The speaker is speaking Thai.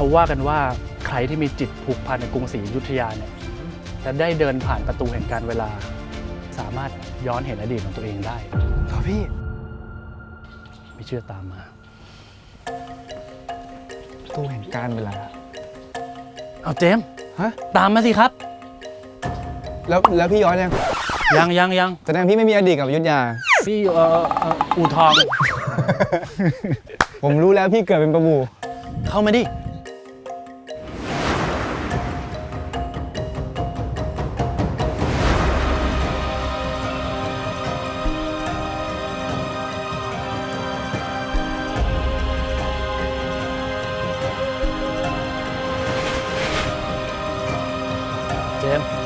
เขาว่ากันว่าใครที่มีจิตผูกพันในกรุงศรีอยุธยาเนี่ยจะได้เดินผ่านประตูแห่งการเวลา สามารถย้อนเห็นอดีตของตัวเองได้เหรอพี่ ไม่เชื่อตามมา ตู้แห่งการเวลา เอาเจมส์ฮะ ตามมาสิครับ แล้วแล้วพี่ย้อนยังยังยังยังแสดงพี่ไม่มีอดีตกับอยุทธยา พี่เอ่อเอ่ออู่ทอง ผมรู้แล้วพี่เกิดเป็นประบูเข้ามาดิ in.